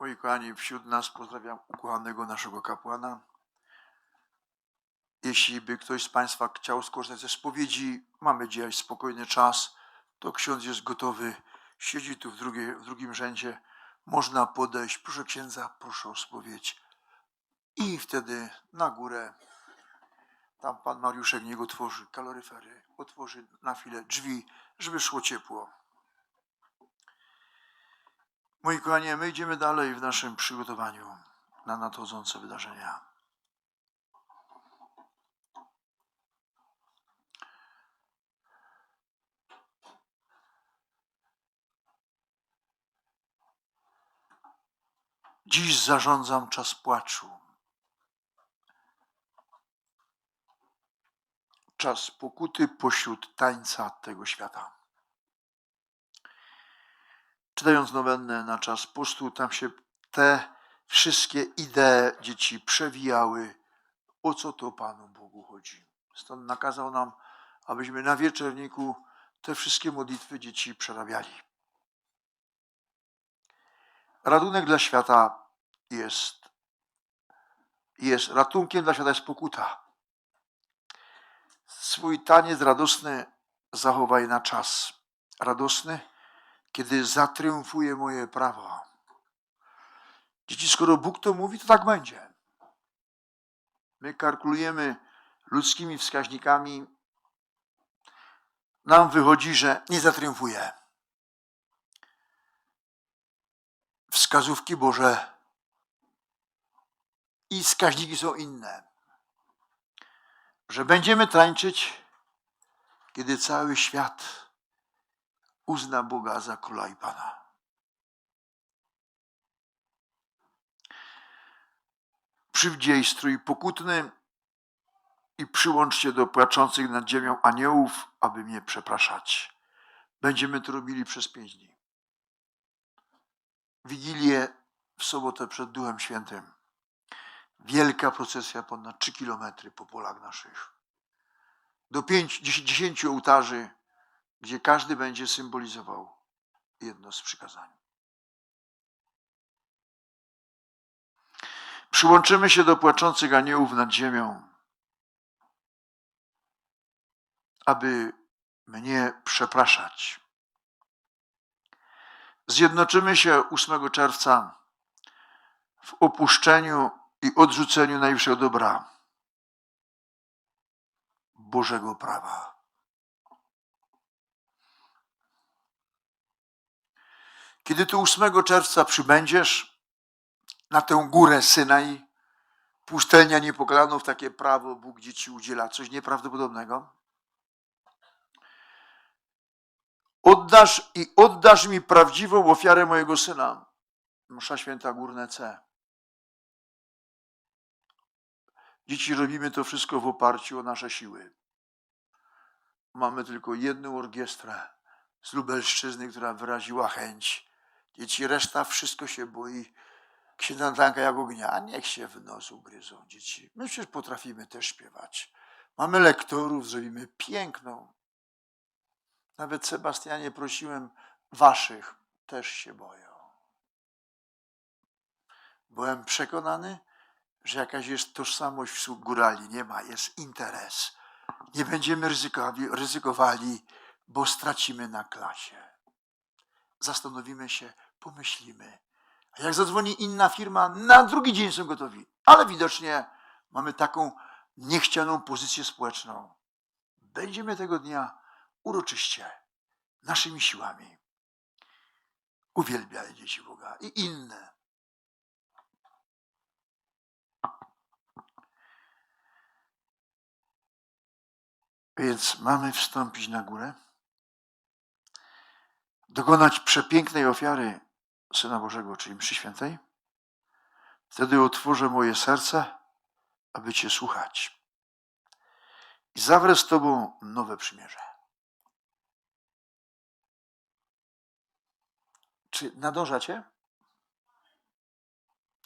Moi kochani, wśród nas pozdrawiam ukochanego naszego kapłana. Jeśli by ktoś z Państwa chciał skorzystać ze spowiedzi, mamy dzisiaj spokojny czas, to ksiądz jest gotowy, siedzi tu w, w drugim rzędzie, można podejść, proszę księdza, proszę o spowiedź. I wtedy na górę, tam pan Mariuszek niego otworzy kaloryfery, otworzy na chwilę drzwi, żeby szło ciepło. Moi kochani, my idziemy dalej w naszym przygotowaniu na nadchodzące wydarzenia. Dziś zarządzam czas płaczu. Czas pokuty pośród tańca tego świata. Czytając nowennę na czas postu, tam się te wszystkie idee dzieci przewijały, o co to Panu Bogu chodzi. Stąd nakazał nam, abyśmy na wieczorniku te wszystkie modlitwy dzieci przerabiali. Radunek dla świata jest, jest ratunkiem dla świata jest pokuta. Swój taniec radosny zachowaj na czas radosny, kiedy zatriumfuje moje prawo. Dzieci, skoro Bóg to mówi, to tak będzie. My kalkulujemy ludzkimi wskaźnikami, nam wychodzi, że nie zatriumfuje. Wskazówki Boże i wskaźniki są inne. Że będziemy tańczyć, kiedy cały świat uzna Boga za króla i Pana. Przywdziej strój pokutny i przyłączcie do płaczących nad ziemią aniołów, aby mnie przepraszać. Będziemy to robili przez pięć dni. Wigilię w sobotę przed Duchem Świętym. Wielka procesja ponad 3 kilometry po polach naszych. Do pięć, dziesięciu ołtarzy gdzie każdy będzie symbolizował jedno z przykazań. Przyłączymy się do płaczących aniołów nad ziemią, aby mnie przepraszać. Zjednoczymy się 8 czerwca w opuszczeniu i odrzuceniu najwyższego dobra Bożego prawa. Kiedy tu 8 czerwca przybędziesz na tę górę Synaj, pustelnia niepokalanów, takie prawo Bóg dzieci udziela, coś nieprawdopodobnego. Oddasz i oddasz mi prawdziwą ofiarę mojego syna. Msza święta górne C. Dzieci robimy to wszystko w oparciu o nasze siły. Mamy tylko jedną orkiestrę z Lubelszczyzny, która wyraziła chęć Dzieci, reszta wszystko się boi. Księdza Danka jak ognia, a niech się w nos ugryzą dzieci. My przecież potrafimy też śpiewać. Mamy lektorów, zrobimy piękną. Nawet Sebastianie prosiłem waszych, też się boją. Byłem przekonany, że jakaś jest tożsamość wśród górali. Nie ma, jest interes. Nie będziemy ryzykowali, ryzykowali bo stracimy na klasie. Zastanowimy się, pomyślimy. A jak zadzwoni inna firma, na drugi dzień są gotowi. Ale widocznie mamy taką niechcianą pozycję społeczną. Będziemy tego dnia uroczyście, naszymi siłami uwielbiali dzieci Boga i inne. Więc mamy wstąpić na górę, dokonać przepięknej ofiary Syna Bożego, czyli mszy świętej, wtedy otworzę moje serce, aby Cię słuchać. I zawrę z Tobą nowe przymierze. Czy nadążacie?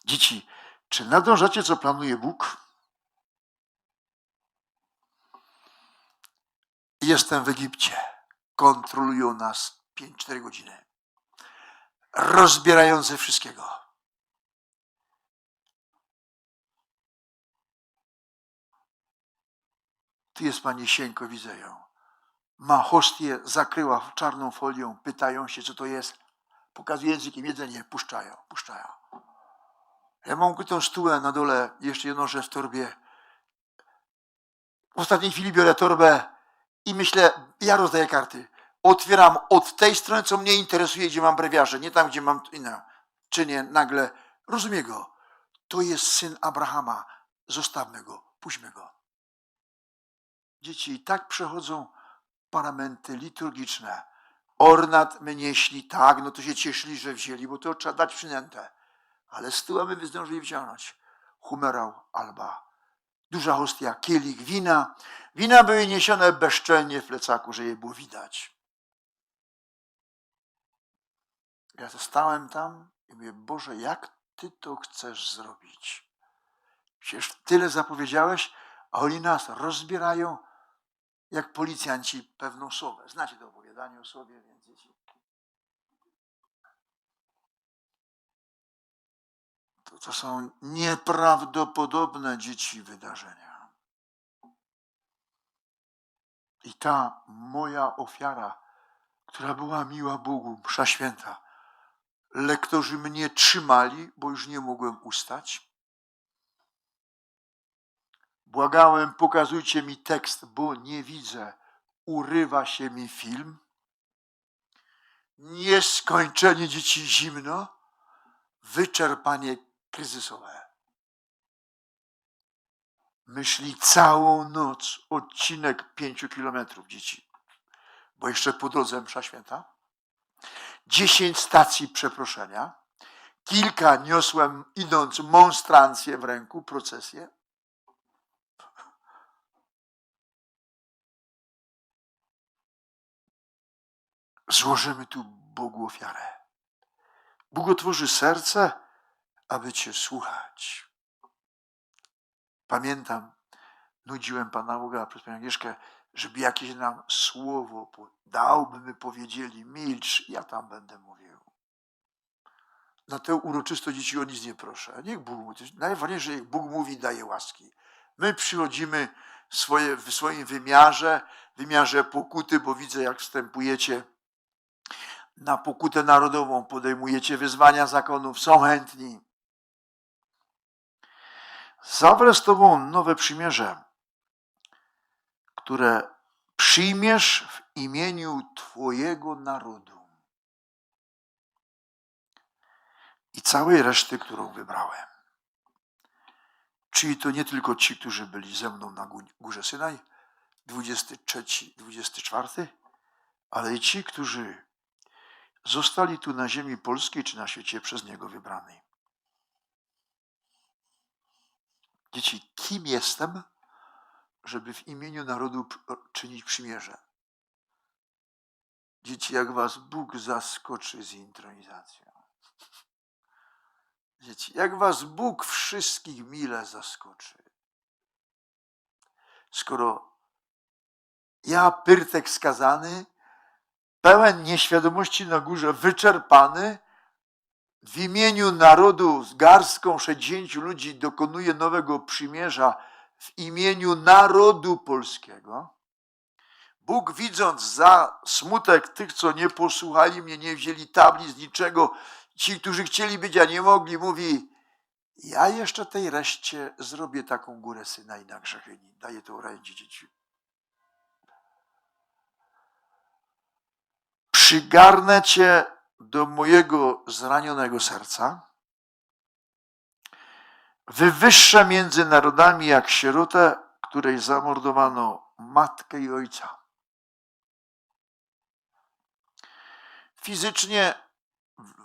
Dzieci, czy nadążacie, co planuje Bóg? Jestem w Egipcie. Kontrolują nas 5-4 godziny rozbierające wszystkiego. Ty jest Pani Sienko, widzę ją. Ma hostię, zakryła czarną folią, pytają się, co to jest. Pokazuje językiem jedzenie, puszczają, puszczają. Ja mam ukrytą stułę na dole, jeszcze jedną rzecz w torbie. W ostatniej chwili biorę torbę i myślę, ja rozdaję karty. Otwieram od tej strony, co mnie interesuje, gdzie mam brewiarze, nie tam, gdzie mam inne. Czynię nagle, rozumiem go. To jest syn Abrahama. Zostawmy go, puśćmy go. Dzieci i tak przechodzą paramenty liturgiczne. Ornat my nieśli, tak, no to się cieszyli, że wzięli, bo to trzeba dać przynętę. Ale z tyłu my zdążyli wziąć. Humerał alba. Duża hostia, kielich wina. Wina były niesione bezczelnie w plecaku, że je było widać. Ja zostałem tam i mówię, Boże, jak Ty to chcesz zrobić? Przecież tyle zapowiedziałeś, a oni nas rozbierają jak policjanci pewną słowę. Znacie to opowiadanie o słowie, więc dzieci. To, to są nieprawdopodobne dzieci wydarzenia. I ta moja ofiara, która była miła Bogu, msza święta, lektorzy mnie trzymali, bo już nie mogłem ustać. Błagałem, pokazujcie mi tekst, bo nie widzę. Urywa się mi film. Nieskończenie dzieci zimno. Wyczerpanie kryzysowe. Myśli całą noc, odcinek pięciu kilometrów dzieci. Bo jeszcze po drodze msza święta. Dziesięć stacji przeproszenia. Kilka niosłem idąc monstrancję w ręku, procesję. złożymy tu Bogu ofiarę. Bóg otworzy serce, aby Cię słuchać. Pamiętam, nudziłem Pana Boga przez Panią Agnieszkę, żeby jakieś nam słowo po- dał, by my powiedzieli, milcz, ja tam będę mówił. Na tę uroczystość dzieci o nic nie proszę. Niech Bóg mówi. Najważniejsze, jak Bóg mówi, daje łaski. My przychodzimy swoje, w swoim wymiarze, wymiarze pokuty, bo widzę, jak wstępujecie na pokutę narodową, podejmujecie wyzwania zakonów, są chętni. Zawrę z Tobą nowe przymierze, które przyjmiesz w imieniu Twojego narodu i całej reszty, którą wybrałem. Czyli to nie tylko ci, którzy byli ze mną na gó- górze Synaj, 23, 24, ale i ci, którzy zostali tu na ziemi polskiej czy na świecie przez Niego wybrani. Dzieci, kim jestem, żeby w imieniu narodu czynić przymierze? Dzieci, jak was Bóg zaskoczy z intronizacją. Dzieci, jak was Bóg wszystkich mile zaskoczy. Skoro ja, pyrtek skazany, pełen nieświadomości na górze, wyczerpany, w imieniu narodu z garstką 60 ludzi dokonuje nowego przymierza w imieniu narodu polskiego. Bóg widząc za smutek tych, co nie posłuchali mnie, nie wzięli tablic, niczego, ci, którzy chcieli być, a nie mogli, mówi, ja jeszcze tej reszcie zrobię taką górę syna i na grzechyni. Daję to orędzie dzieci. przygarnę cię do mojego zranionego serca, wywyższę między narodami jak sierotę, której zamordowano matkę i ojca. Fizycznie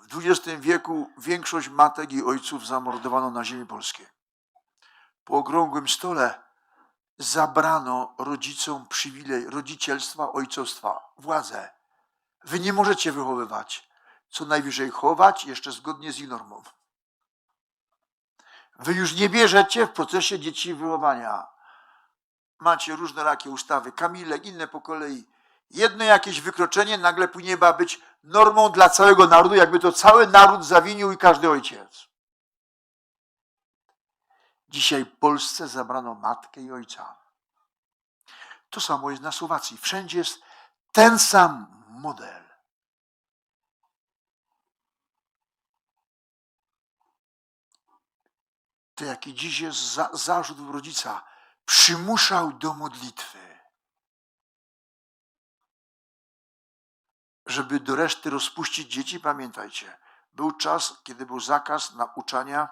w XX wieku większość matek i ojców zamordowano na ziemi polskiej. Po okrągłym stole zabrano rodzicom przywilej rodzicielstwa, ojcostwa, władzę. Wy nie możecie wychowywać. Co najwyżej chować, jeszcze zgodnie z ich normą. Wy już nie bierzecie w procesie dzieci wychowania. Macie różne rakie ustawy, Kamilek, inne po kolei. Jedno jakieś wykroczenie nagle powinien być normą dla całego narodu, jakby to cały naród zawinił i każdy ojciec. Dzisiaj Polsce zabrano matkę i ojca. To samo jest na Słowacji. Wszędzie jest ten sam model. To jaki dziś jest za, zarzut rodzica, przymuszał do modlitwy, żeby do reszty rozpuścić dzieci. Pamiętajcie, był czas, kiedy był zakaz nauczania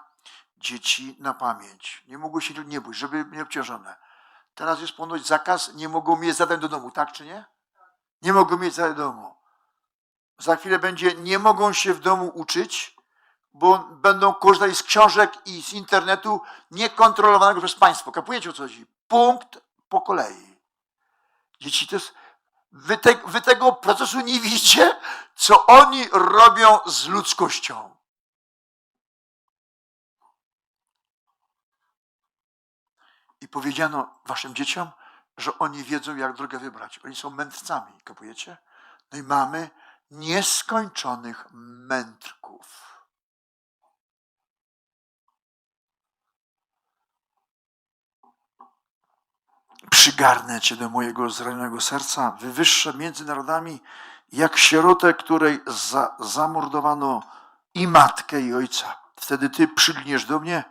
dzieci na pamięć. Nie mogły się nie bójć, żeby nie obciążone. Teraz jest ponoć zakaz, nie mogą mieć zadań do domu, tak czy nie? Nie mogą mieć zadań do domu. Za chwilę będzie, nie mogą się w domu uczyć, bo będą korzystali z książek i z internetu niekontrolowanego przez państwo. Kapujecie o co chodzi? Punkt po kolei. Dzieci to jest, wy, te, wy tego procesu nie widzicie, co oni robią z ludzkością. I powiedziano waszym dzieciom, że oni wiedzą, jak drogę wybrać. Oni są mędrcami, kapujecie? No i mamy nieskończonych mędrków. Przygarnę cię do mojego zranionego serca, wywyższę między narodami, jak sierotę, której za, zamordowano i matkę, i ojca. Wtedy ty przylgniesz do mnie,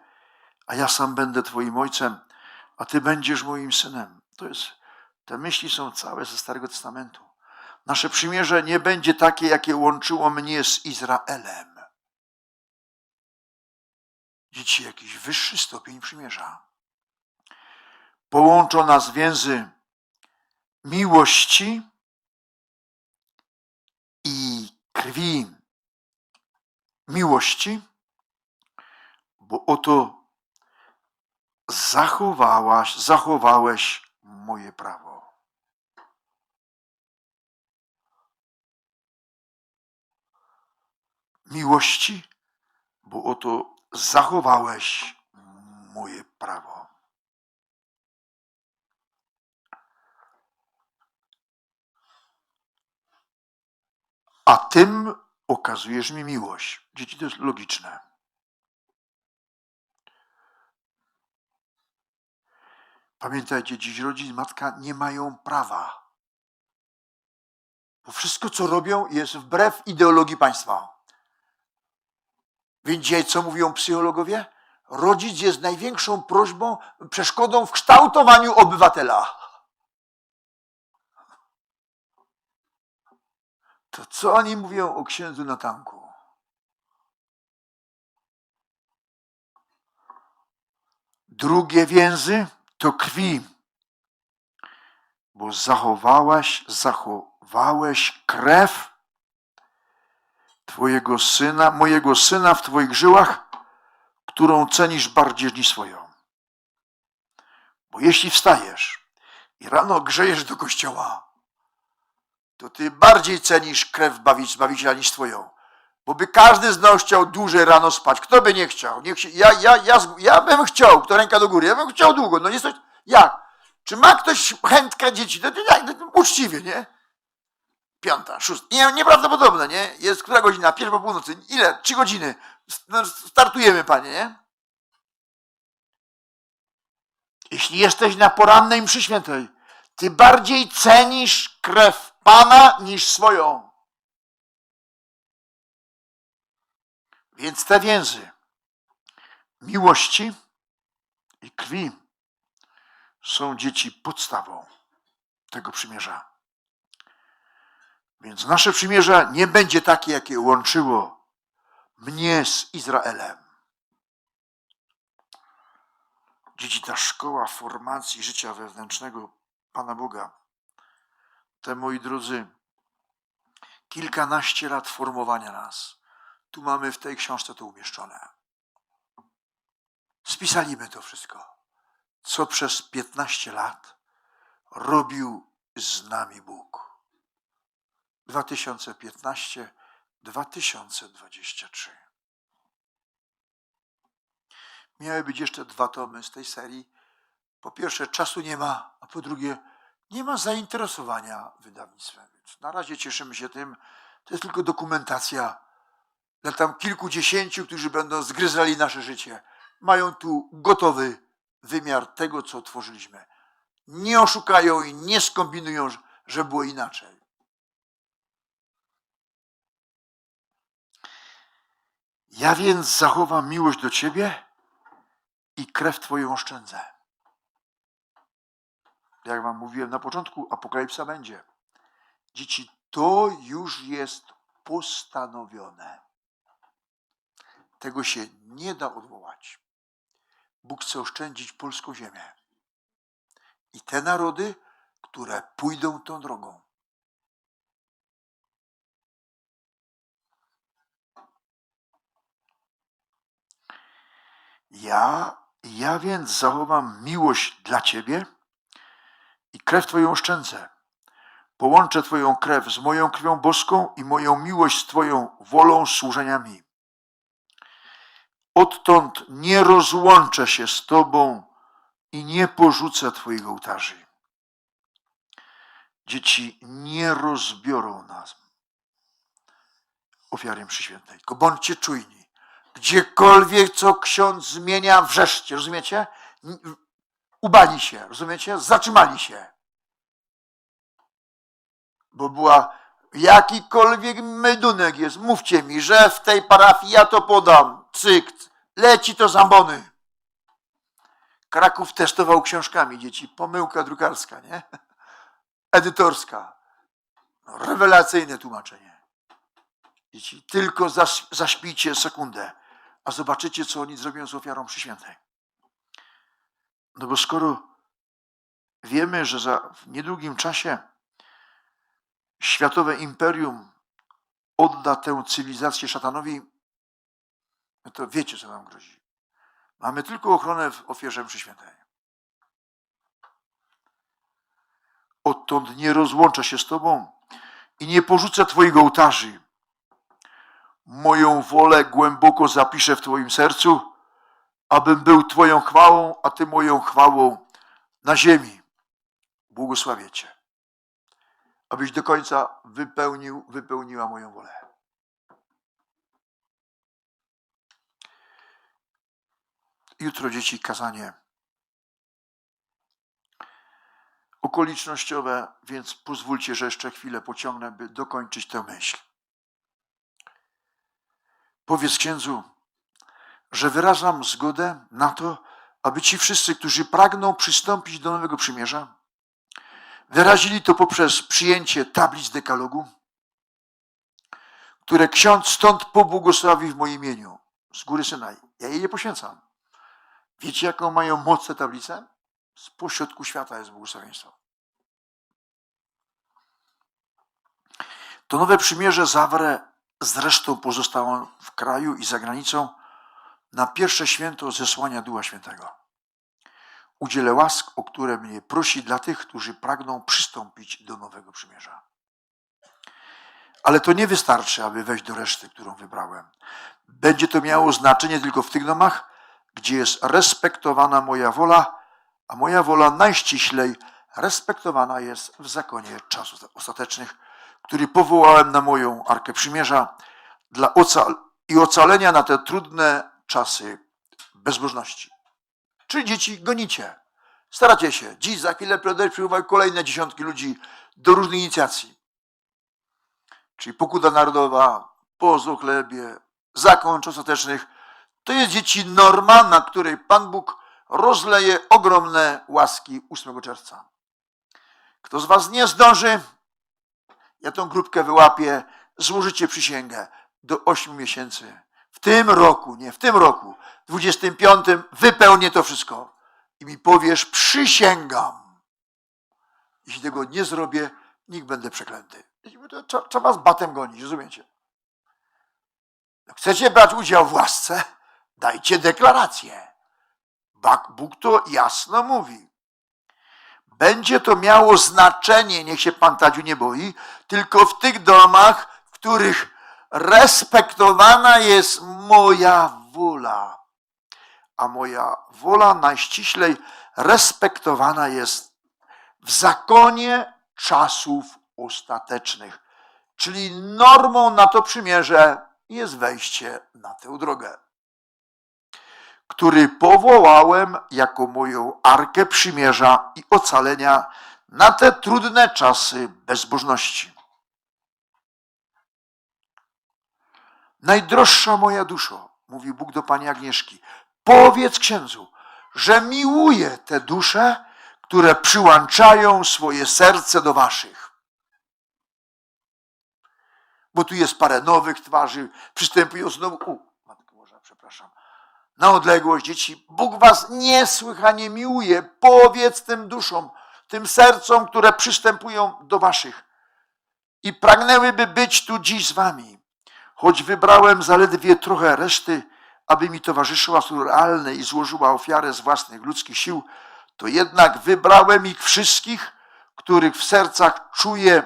a ja sam będę twoim ojcem, a ty będziesz moim synem. To jest, te myśli są całe ze Starego Testamentu. Nasze przymierze nie będzie takie, jakie łączyło mnie z Izraelem. Dzieci, jakiś wyższy stopień przymierza. Połączą nas więzy miłości i krwi miłości, bo oto zachowałaś, zachowałeś moje prawo. Miłości, bo oto zachowałeś moje prawo. A tym okazujesz mi miłość. Dzieci, to jest logiczne. Pamiętajcie, dziś rodzic, matka nie mają prawa. Bo wszystko, co robią, jest wbrew ideologii państwa. Więc dzisiaj co mówią psychologowie? Rodzic jest największą prośbą, przeszkodą w kształtowaniu obywatela. To co oni mówią o księdzu na tanku? Drugie więzy to krwi, bo zachowałeś, zachowałeś krew Twojego syna, mojego syna w Twoich żyłach, którą cenisz bardziej niż swoją. Bo jeśli wstajesz i rano grzejesz do kościoła, to Ty bardziej cenisz krew Zbawiciela niż Twoją. Bo by każdy z nas chciał dłużej rano spać. Kto by nie chciał? Niech się, ja, ja, ja, ja bym chciał, kto ręka do góry, ja bym chciał długo. No nie coś, jak? Czy ma ktoś chętkę dzieci? No? No, to uczciwie, nie? Piąta, szósta. Nie, nieprawdopodobne, nie? Jest która godzina? Pierwsza po północy. Ile? Trzy godziny. No, startujemy, panie, nie? Jeśli jesteś na porannej mszy świętej, ty bardziej cenisz krew Pana niż swoją. Więc te więzy miłości i krwi są dzieci podstawą tego przymierza. Więc nasze przymierze nie będzie takie, jakie łączyło mnie z Izraelem. Dzieci, ta szkoła formacji życia wewnętrznego Pana Boga, te moi drodzy, kilkanaście lat formowania nas tu mamy w tej książce to umieszczone. Spisaliśmy to wszystko, co przez 15 lat robił z nami Bóg. 2015-2023. Miały być jeszcze dwa tomy z tej serii. Po pierwsze, czasu nie ma, a po drugie, nie ma zainteresowania wydawnictwem. Więc na razie cieszymy się tym. To jest tylko dokumentacja dla tam kilkudziesięciu, którzy będą zgryzali nasze życie. Mają tu gotowy wymiar tego, co tworzyliśmy. nie oszukają i nie skombinują, że było inaczej. Ja więc zachowam miłość do Ciebie i krew Twoją oszczędzę. Jak Wam mówiłem na początku, apokalipsa będzie. Dzieci, to już jest postanowione. Tego się nie da odwołać. Bóg chce oszczędzić polską ziemię. I te narody, które pójdą tą drogą. Ja, ja więc zachowam miłość dla Ciebie i krew Twoją oszczędzę. Połączę Twoją krew z moją krwią boską i moją miłość z Twoją wolą służenia mi. Odtąd nie rozłączę się z Tobą i nie porzucę Twoich ołtarzy. Dzieci nie rozbiorą nas świętej. Tylko bądźcie czujni. Gdziekolwiek, co ksiądz zmienia, wrzeszcie, rozumiecie? Ubali się, rozumiecie? Zatrzymali się. Bo była jakikolwiek medunek jest, mówcie mi, że w tej parafii ja to podam. Cyk, leci to z ambony. Kraków testował książkami dzieci. Pomyłka drukarska, nie? Edytorska. No, rewelacyjne tłumaczenie. Dzieci, tylko zaś, zaśpijcie sekundę, a zobaczycie, co oni zrobią z ofiarą przy świętej. No bo skoro wiemy, że za w niedługim czasie światowe imperium odda tę cywilizację szatanowi, no to wiecie, co nam grozi. Mamy tylko ochronę w ofierze mszy świętej. Odtąd nie rozłączę się z Tobą i nie porzucę Twoich ołtarzy. Moją wolę głęboko zapiszę w Twoim sercu, abym był Twoją chwałą, a Ty moją chwałą na ziemi. Błogosławię Cię, abyś do końca wypełnił, wypełniła moją wolę. Jutro dzieci kazanie okolicznościowe, więc pozwólcie, że jeszcze chwilę pociągnę, by dokończyć tę myśl. Powiedz księdzu, że wyrażam zgodę na to, aby ci wszyscy, którzy pragną przystąpić do nowego przymierza, wyrazili to poprzez przyjęcie tablic dekalogu, które ksiądz stąd pobłogosławi w moim imieniu, z góry Synaj. Ja jej nie poświęcam. Wiecie, jaką mają moc te tablice? Z pośrodku świata jest błogosławieństwo. To nowe przymierze zawrę z resztą pozostałą w kraju i za granicą na pierwsze święto zesłania Ducha Świętego. Udzielę łask, o które mnie prosi dla tych, którzy pragną przystąpić do nowego przymierza. Ale to nie wystarczy, aby wejść do reszty, którą wybrałem. Będzie to miało znaczenie tylko w tych domach, gdzie jest respektowana moja wola, a moja wola najściślej respektowana jest w zakonie czasów ostatecznych, który powołałem na moją Arkę Przymierza dla ocal i ocalenia na te trudne czasy bezbożności. Czyli dzieci gonicie, staracie się. Dziś za chwilę przybywają kolejne dziesiątki ludzi do różnych inicjacji. Czyli pokuda narodowa, poz o chlebie, zakon ostatecznych. To jest dzieci norma, na której Pan Bóg rozleje ogromne łaski 8 czerwca. Kto z Was nie zdąży, ja tą grupkę wyłapię, złożycie przysięgę do 8 miesięcy. W tym roku, nie w tym roku, 25 wypełnię to wszystko. I mi powiesz, przysięgam. Jeśli tego nie zrobię, nikt będę przeklęty. Trzeba z batem gonić, rozumiecie? Chcecie brać udział w łasce? Dajcie deklarację. Bóg to jasno mówi. Będzie to miało znaczenie, niech się Pan Tadziu nie boi, tylko w tych domach, w których respektowana jest moja wola. A moja wola najściślej respektowana jest w zakonie czasów ostatecznych. Czyli normą na to przymierze jest wejście na tę drogę. który powołałem jako moją arkę przymierza i ocalenia na te trudne czasy bezbożności. Najdroższa moja duszo, mówi Bóg do pani Agnieszki, powiedz księdzu, że miłuje te dusze, które przyłączają swoje serce do waszych. Bo tu jest parę nowych twarzy, przystępują znowu. U, matko Boża, przepraszam. Na odległość dzieci. Bóg was niesłychanie miłuje. Powiedz tym duszom, tym sercom, które przystępują do waszych i pragnęłyby być tu dziś z wami. Choć wybrałem zaledwie trochę reszty, aby mi towarzyszyła w i złożyła ofiarę z własnych ludzkich sił, to jednak wybrałem ich wszystkich, których w sercach czuję,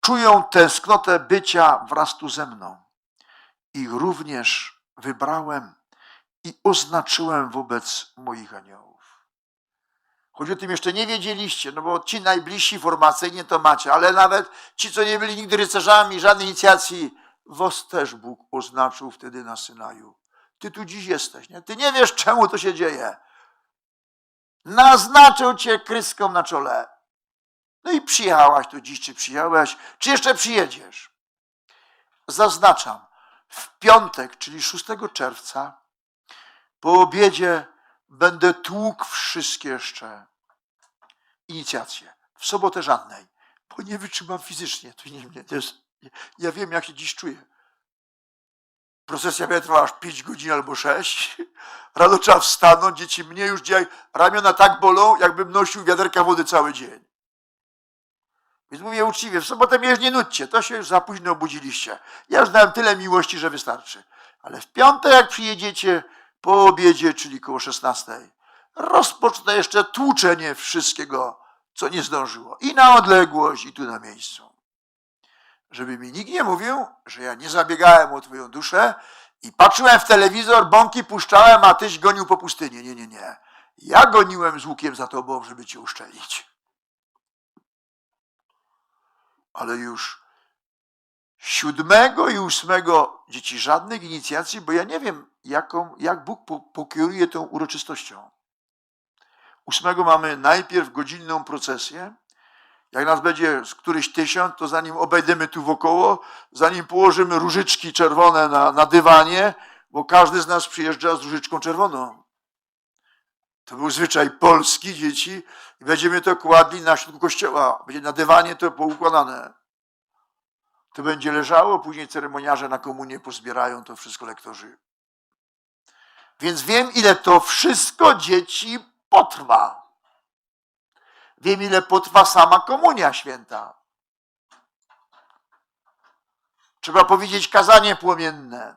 czują tęsknotę bycia wraz tu ze mną. Ich również wybrałem i oznaczyłem wobec moich aniołów. Choć o tym jeszcze nie wiedzieliście, no bo ci najbliżsi formacyjnie to macie, ale nawet ci, co nie byli nigdy rycerzami, żadnej inicjacji, was też Bóg oznaczył wtedy na Synaju. Ty tu dziś jesteś, nie? Ty nie wiesz, czemu to się dzieje. Naznaczył cię kryską na czole. No i przyjechałaś tu dziś, czy przyjechałeś, czy jeszcze przyjedziesz. Zaznaczam, w piątek, czyli 6 czerwca, po obiedzie będę tłukł wszystkie jeszcze inicjacje. W sobotę żadnej, bo nie wytrzymam fizycznie. To nie, nie, to jest, ja wiem, jak się dziś czuję. Procesja będzie trwała aż 5 godzin albo 6. Rano trzeba wstanąć, dzieci mnie już dzisiaj ramiona tak bolą, jakbym nosił wiaderka wody cały dzień. Więc mówię uczciwie, w sobotę mnie już nie nudźcie, to się już za późno obudziliście. Ja już dałem tyle miłości, że wystarczy. Ale w piątek, jak przyjedziecie po obiedzie, czyli koło 16, rozpocznę jeszcze tłuczenie wszystkiego, co nie zdążyło. I na odległość, i tu na miejscu. Żeby mi nikt nie mówił, że ja nie zabiegałem o twoją duszę i patrzyłem w telewizor, bąki puszczałem, a tyś gonił po pustyni. Nie, nie, nie. Ja goniłem z łukiem za tobą, żeby cię uszczelić. Ale już siódmego i ósmego dzieci żadnych inicjacji, bo ja nie wiem, jaką, jak Bóg po, pokieruje tą uroczystością. Ósmego mamy najpierw godzinną procesję. Jak nas będzie któryś tysiąc, to zanim obejdziemy tu wokoło, zanim położymy różyczki czerwone na, na dywanie, bo każdy z nas przyjeżdża z różyczką czerwoną. To był zwyczaj polski dzieci i będziemy to kładli na środku kościoła. Będzie na dywanie to poukładane. To będzie leżało, później ceremoniarze na komunię pozbierają to wszystko lektorzy. Więc wiem, ile to wszystko dzieci potrwa. Wiem, ile potrwa sama komunia święta. Trzeba powiedzieć kazanie płomienne.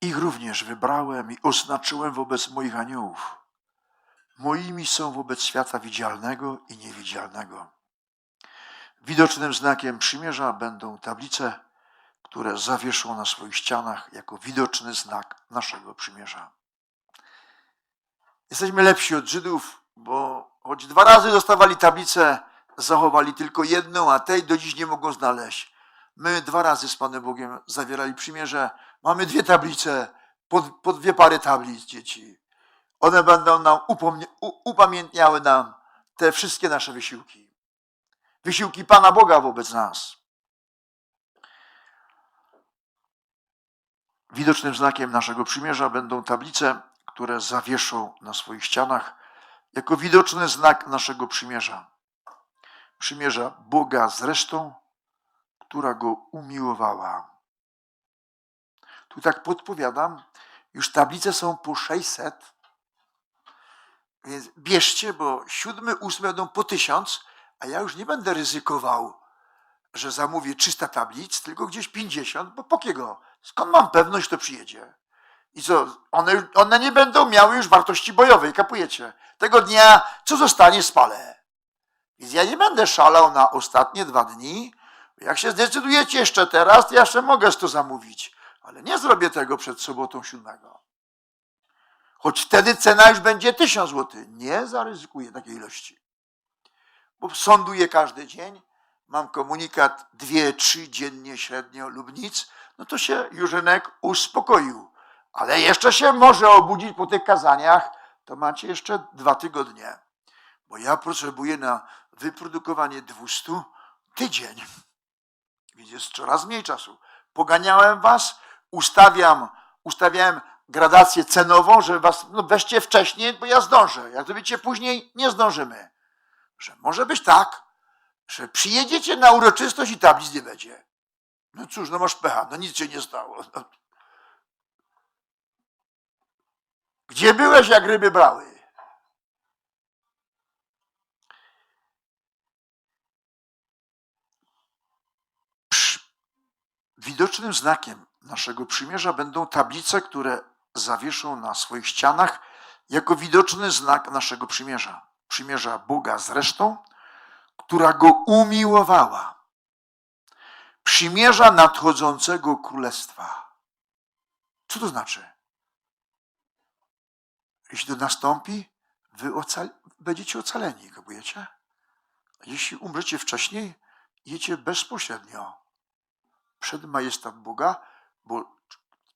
Ich również wybrałem i oznaczyłem wobec moich aniołów. Moimi są wobec świata widzialnego i niewidzialnego. Widocznym znakiem przymierza będą tablice, które zawieszą na swoich ścianach jako widoczny znak naszego przymierza. Jesteśmy lepsi od Żydów, bo choć dwa razy dostawali tablicę, zachowali tylko jedną, a tej do dziś nie mogą znaleźć. My dwa razy z Panem Bogiem zawierali przymierze. Mamy dwie tablice, po, po dwie pary tablic dzieci. One będą nam upamiętniały nam te wszystkie nasze wysiłki. Wysiłki Pana Boga wobec nas. Widocznym znakiem naszego przymierza będą tablice, które zawieszą na swoich ścianach jako widoczny znak naszego przymierza. Przymierza Boga z resztą, która go umiłowała. Tu tak podpowiadam, już tablice są po 600, więc bierzcie, bo siódmy, ósmy będą po tysiąc, a ja już nie będę ryzykował, że zamówię 300 tablic, tylko gdzieś 50, bo po kiego? Skąd mam pewność, że to przyjedzie? I co, one, one nie będą miały już wartości bojowej, kapujecie? Tego dnia, co zostanie, spalę. Więc ja nie będę szalał na ostatnie dwa dni. Jak się zdecydujecie jeszcze teraz, to ja jeszcze mogę to zamówić. Ale nie zrobię tego przed sobotą siódmego. Choć wtedy cena już będzie 1000 zł. Nie zaryzykuję takiej ilości. Bo sąduję każdy dzień, mam komunikat dwie, trzy dziennie średnio lub nic, no to się Jurzenek uspokoił. Ale jeszcze się może obudzić po tych kazaniach, to macie jeszcze dwa tygodnie. Bo ja potrzebuję na wyprodukowanie 200 tydzień. Więc jest coraz mniej czasu. Poganiałem was, ustawiam, ustawiałem gradację cenową, że was no weźcie wcześniej, bo ja zdążę. Jak to wiecie, później nie zdążymy. Że może być tak, że przyjedziecie na uroczystość i tablic nie będzie. No cóż, no masz pecha, no nic się nie stało. No. Gdzie byłeś, jak ryby brały? Widocznym znakiem naszego przymierza będą tablice, które zawieszą na swoich ścianach jako widoczny znak naszego przymierza. Przymierza Boga z resztą, która go umiłowała. Przymierza nadchodzącego królestwa. Co to znaczy? Jeśli to nastąpi, wy ocal- będziecie ocaleni, kapujecie? Jeśli umrzecie wcześniej, jecie bezpośrednio przed majestat Boga, bo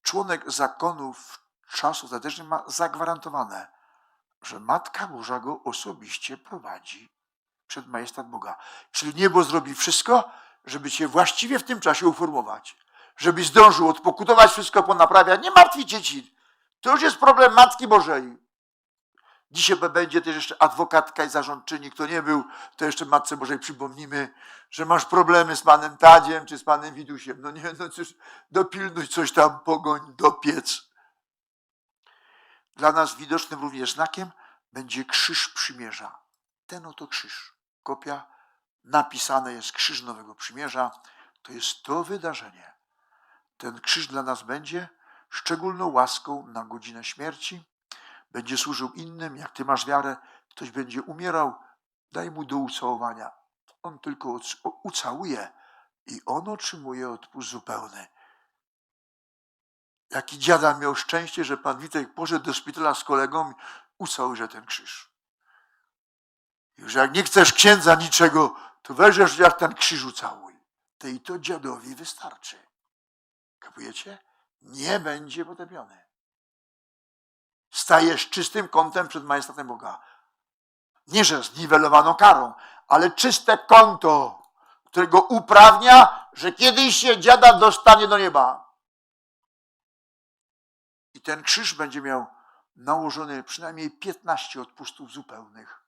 członek zakonów czasu ostatecznych ma zagwarantowane, że Matka Boża go osobiście prowadzi przed majestat Boga. Czyli niebo zrobi wszystko, żeby cię właściwie w tym czasie uformować. Żebyś zdążył odpokutować wszystko, ponaprawiać. Nie martwi dzieci. To już jest problem Matki Bożej. Dzisiaj będzie też jeszcze adwokatka i zarządczyni. Kto nie był, to jeszcze Matce Bożej przypomnimy, że masz problemy z panem Tadziem czy z panem Widusiem. No nie, no cóż, dopilnuj coś tam, pogoń, dopiec. Dla nas widocznym również znakiem będzie krzyż przymierza. Ten oto krzyż. Kopia, napisane jest krzyż Nowego Przymierza. To jest to wydarzenie. Ten krzyż dla nas będzie szczególną łaską na godzinę śmierci. Będzie służył innym, jak ty masz wiarę, ktoś będzie umierał, daj mu do ucałowania. On tylko ucałuje i on otrzymuje odpust zupełny. Jaki dziada miał szczęście, że pan Witek poszedł do szpitala z kolegą, ucałuje ten krzyż. Już jak nie chcesz księdza niczego, to weźesz jak ten krzyż ucałuj. To i to dziadowi wystarczy. Kapujecie? Nie będzie potępiony. Stajesz czystym kątem przed majestatem Boga. Nie, że zniwelowaną karą, ale czyste konto, którego uprawnia, że kiedyś się dziada dostanie do nieba. I ten krzyż będzie miał nałożony przynajmniej 15 odpustów zupełnych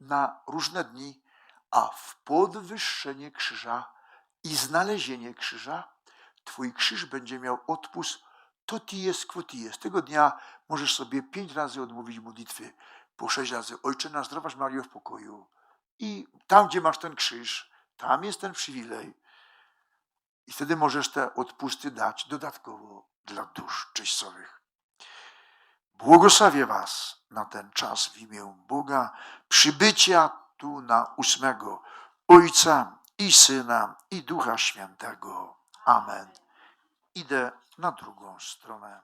na różne dni, a w podwyższenie krzyża i znalezienie krzyża, Twój krzyż będzie miał odpust to ti jest, quo ti jest. Tego dnia możesz sobie pięć razy odmówić modlitwy, po sześć razy. Ojcze nasz, zdrowaś Mario w pokoju. I tam, gdzie masz ten krzyż, tam jest ten przywilej. I wtedy możesz te odpusty dać dodatkowo dla dusz czyścowych. Błogosławię Was na ten czas w imię Boga, przybycia tu na ósmego Ojca i Syna i Ducha Świętego. Amen. Idę na drugą stronę.